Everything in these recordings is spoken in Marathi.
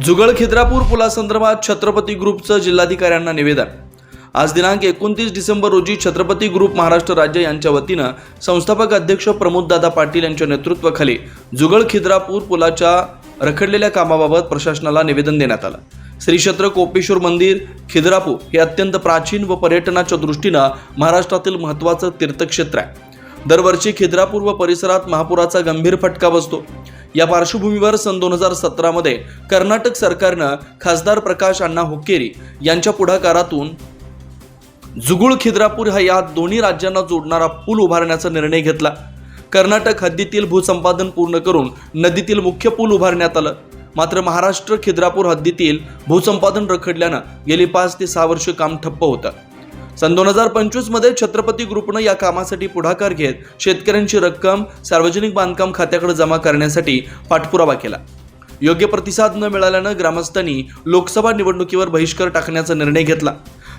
जुगळ खिद्रापूर पुलासंदर्भात छत्रपती ग्रुपचं जिल्हाधिकाऱ्यांना निवेदन. आज दिनांक एकोणतीस डिसेंबर रोजी छत्रपती ग्रुप महाराष्ट्र राज्य यांच्या वतीनं संस्थापक अध्यक्ष प्रमोददादा पाटील यांच्या नेतृत्वाखाली जुगळ खिद्रापूर पुलाच्या रखडलेल्या कामाबाबत प्रशासनाला निवेदन देण्यात आलं. श्रीक्षेत्र कोपेश्वर मंदिर खिद्रापूर हे अत्यंत प्राचीन व पर्यटनाच्या दृष्टीनं महाराष्ट्रातील महत्त्वाचं तीर्थक्षेत्र आहे. दरवर्षी खिद्रापूर व परिसरात महापुराचा गंभीर फटका बसतो. या पार्श्वभूमीवर सन दोन हजार सतरामध्ये कर्नाटक सरकारनं खासदार प्रकाश अण्णा हुक्केरी यांच्या पुढाकारातून जुगुळ खिद्रापूर हा या दोन्ही राज्यांना जोडणारा पूल उभारण्याचा निर्णय घेतला. कर्नाटक हद्दीतील भूसंपादन पूर्ण करून नदीतील मुख्य पूल उभारण्यात आलं. मात्र महाराष्ट्र खिद्रापूर हद्दीतील भूसंपादन रखडल्यानं गेली पाच ते सहा वर्ष काम ठप्प होतं. सन दोन हजार पंचवीसमध्ये छत्रपती ग्रुपनं या कामासाठी पुढाकार घेत शेतकऱ्यांची रक्कम सार्वजनिक बांधकाम खात्याकडे जमा करण्यासाठी पाठपुरावा केला. योग्य प्रतिसाद न मिळाल्यानं ग्रामस्थांनी लोकसभा निवडणुकीवर बहिष्कार टाकण्याचा निर्णय घेतला.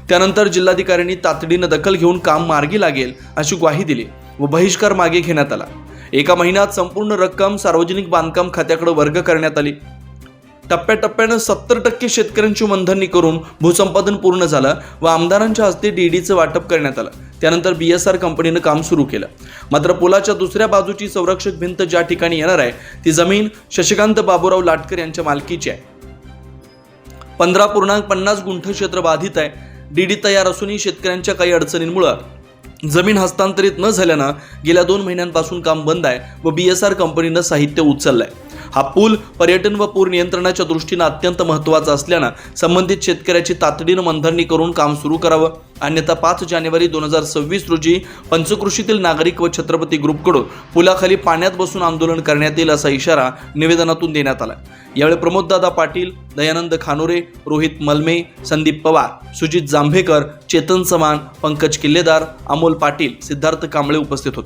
त्यानंतर जिल्हाधिकाऱ्यांनी तातडीनं दखल घेऊन काम मार्गी लागेल अशी ग्वाही दिली व बहिष्कार मागे घेण्यात आला. एका महिन्यात संपूर्ण रक्कम सार्वजनिक बांधकाम खात्याकडे वर्ग करण्यात आली. टप्प्याटप्प्यानं सत्तर टक्के शेतकऱ्यांची मनधरणी करून भूसंपादन पूर्ण झालं व आमदारांच्या हस्ते डीडीचं वाटप करण्यात आलं. त्यानंतर बी एस आर कंपनीनं काम सुरू केलं. मात्र पुलाच्या दुसऱ्या बाजूची संरक्षक भिंत ज्या ठिकाणी येणार आहे ती जमीन शशिकांत बाबूराव लाटकर यांच्या मालकीची आहे. पंधरा पूर्णांक पन्नास गुंठ क्षेत्र बाधित आहे. डीडी तयार असूनही शेतकऱ्यांच्या काही अडचणींमुळं जमीन हस्तांतरित न झाल्यानं गेल्या दोन महिन्यांपासून काम बंद आहे व बी एस आर कंपनीनं साहित्य उचललं आहे हा पूल पर्यटन व पूर नियंत्रणाच्या दृष्टीनं अत्यंत महत्त्वाचा असल्यानं संबंधित शेतकऱ्याची तातडीनं मंथरणी करून काम सुरू करावं. अन्यथा पाच जानेवारी दोन हजार सव्वीस रोजी पंचकृषीतील नागरिक व छत्रपती ग्रुपकडून पुलाखाली पाण्यात बसून आंदोलन करण्यात येईल असा इशारा निवेदनातून देण्यात आला. यावेळी प्रमोददादा पाटील दयानंद खानोरे रोहित मलमे संदीप पवार सुजित जांभेकर चेतन समान पंकज किल्लेदार अमोल पाटील सिद्धार्थ कांबळे उपस्थित होते.